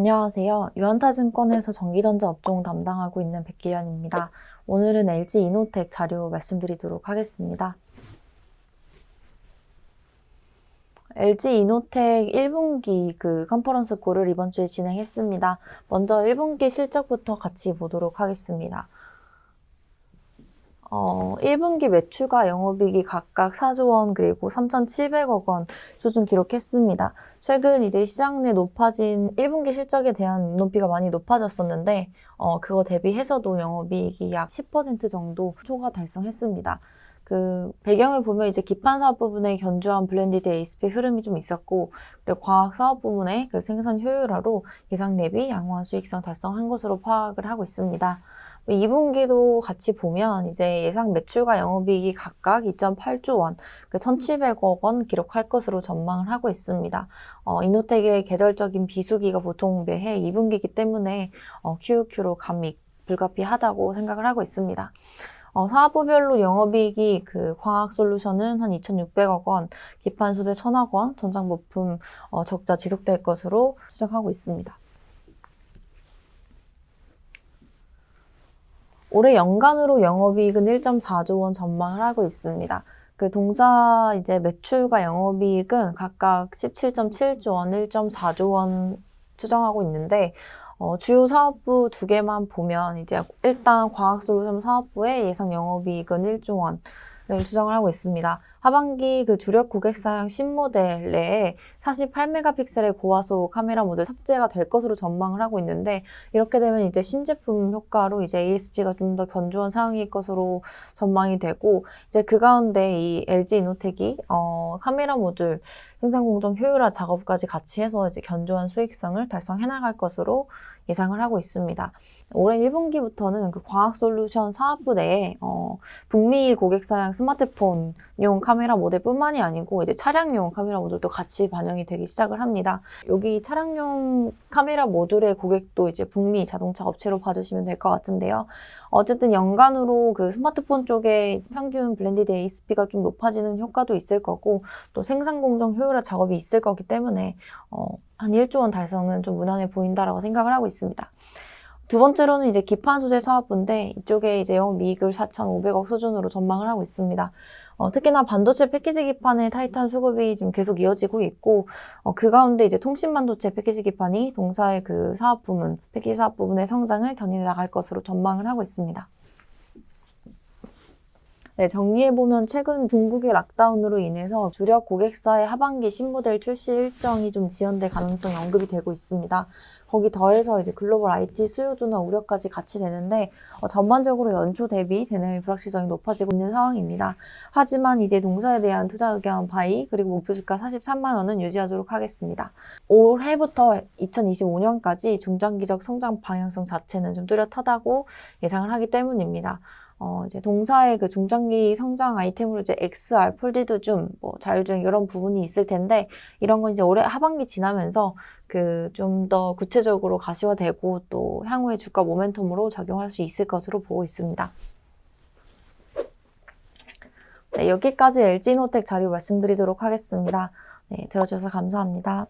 안녕하세요. 유한타증권에서 전기전자 업종 담당하고 있는 백기련입니다. 오늘은 LG 이노텍 자료 말씀드리도록 하겠습니다. LG 이노텍 1분기 그 컨퍼런스 콜을 이번 주에 진행했습니다. 먼저 1분기 실적부터 같이 보도록 하겠습니다. 어, 1분기 매출과 영업이익이 각각 4조 원 그리고 3,700억 원 수준 기록했습니다. 최근 이제 시장 내 높아진 1분기 실적에 대한 눈높이가 많이 높아졌었는데 어, 그거 대비해서도 영업이익이 약 10% 정도 초과 달성했습니다. 그 배경을 보면 이제 기판 사업 부분에 견조한 블렌디드 ASP 흐름이 좀 있었고 그리고 과학 사업 부문의 그 생산 효율화로 예상 대비 양호한 수익성 달성한 것으로 파악을 하고 있습니다. 2분기도 같이 보면 이제 예상 매출과 영업이익이 각각 2.8조 원, 그 1,700억 원 기록할 것으로 전망을 하고 있습니다. 어, 이노텍의 계절적인 비수기가 보통 매해 2분기이기 때문에 어, QQ로 감익 불가피하다고 생각을 하고 있습니다. 어, 사업부별로 영업이익이 그 과학 솔루션은 한 2,600억 원, 기판 소재 1,000억 원, 전장 부품 어, 적자 지속될 것으로 추정하고 있습니다. 올해 연간으로 영업이익은 1.4조 원 전망을 하고 있습니다. 그 동사 이제 매출과 영업이익은 각각 17.7조 원, 1.4조 원 추정하고 있는데 어, 주요 사업부 두 개만 보면 이제 일단 과학솔루션 사업부의 예상 영업이익은 1조 원 을 추정을 하고 있습니다. 하반기 그 주력 고객사양 신모델 내에 48메가픽셀의 고화소 카메라 모델 탑재가 될 것으로 전망을 하고 있는데 이렇게 되면 이제 신제품 효과로 이제 ASP가 좀 더 견조한 상황일 것으로 전망이 되고 이제 그 가운데 이 LG 이노텍이 어, 카메라 모듈 생산 공정 효율화 작업까지 같이 해서 이제 견조한 수익성을 달성해 나갈 것으로 예상을 하고 있습니다. 올해 1분기부터는 그 과학 솔루션 사업부 내에 어, 북미 고객사양 스마트폰용 카메라 모델뿐만이 아니고 이제 차량용 카메라 모듈도 같이 반영이 되기 시작을 합니다. 여기 차량용 카메라 모듈의 고객도 이제 북미 자동차 업체로 봐주시면 될 것 같은데요. 어쨌든 연간으로 그 스마트폰 쪽에 평균 블렌디드 ASP가 좀 높아지는 효과도 있을 거고 또 생산 공정 효율화 작업이 있을 거기 때문에 어, 한 1조 원 달성은 좀 무난해 보인다라고 생각을 하고 있습니다. 두 번째로는 이제 기판 소재 사업부인데 이쪽에 이제 영업이익을 4,500억 수준으로 전망을 하고 있습니다. 어, 특히나 반도체 패키지 기판의 타이탄 수급이 지금 계속 이어지고 있고 어, 그 가운데 이제 통신 반도체 패키지 기판이 동사의 그 사업 부문, 패키지 사업 부분의 성장을 견인해 나갈 것으로 전망을 하고 있습니다. 네, 정리해보면 최근 중국의 락다운으로 인해서 주력 고객사의 하반기 신모델 출시 일정이 좀 지연될 가능성이 언급이 되고 있습니다. 거기 더해서 이제 글로벌 IT 수요도나 우려까지 같이 되는데 어, 전반적으로 연초 대비 대내외 불확실성이 높아지고 있는 상황입니다. 하지만 이제 농사에 대한 투자 의견 바이 그리고 목표 주가 43만 원은 유지하도록 하겠습니다. 올해부터 2025년까지 중장기적 성장 방향성 자체는 좀 뚜렷하다고 예상을 하기 때문입니다. 어, 이제 동사의 그 중장기 성장 아이템으로 이제 XR, 폴디드 줌, 뭐 자율주행 이런 부분이 있을 텐데 이런 건 이제 올해 하반기 지나면서 그 좀 더 구체적으로 가시화되고 또 향후의 주가 모멘텀으로 작용할 수 있을 것으로 보고 있습니다. 네, 여기까지 LG노텍 자료 말씀드리도록 하겠습니다. 네, 들어주셔서 감사합니다.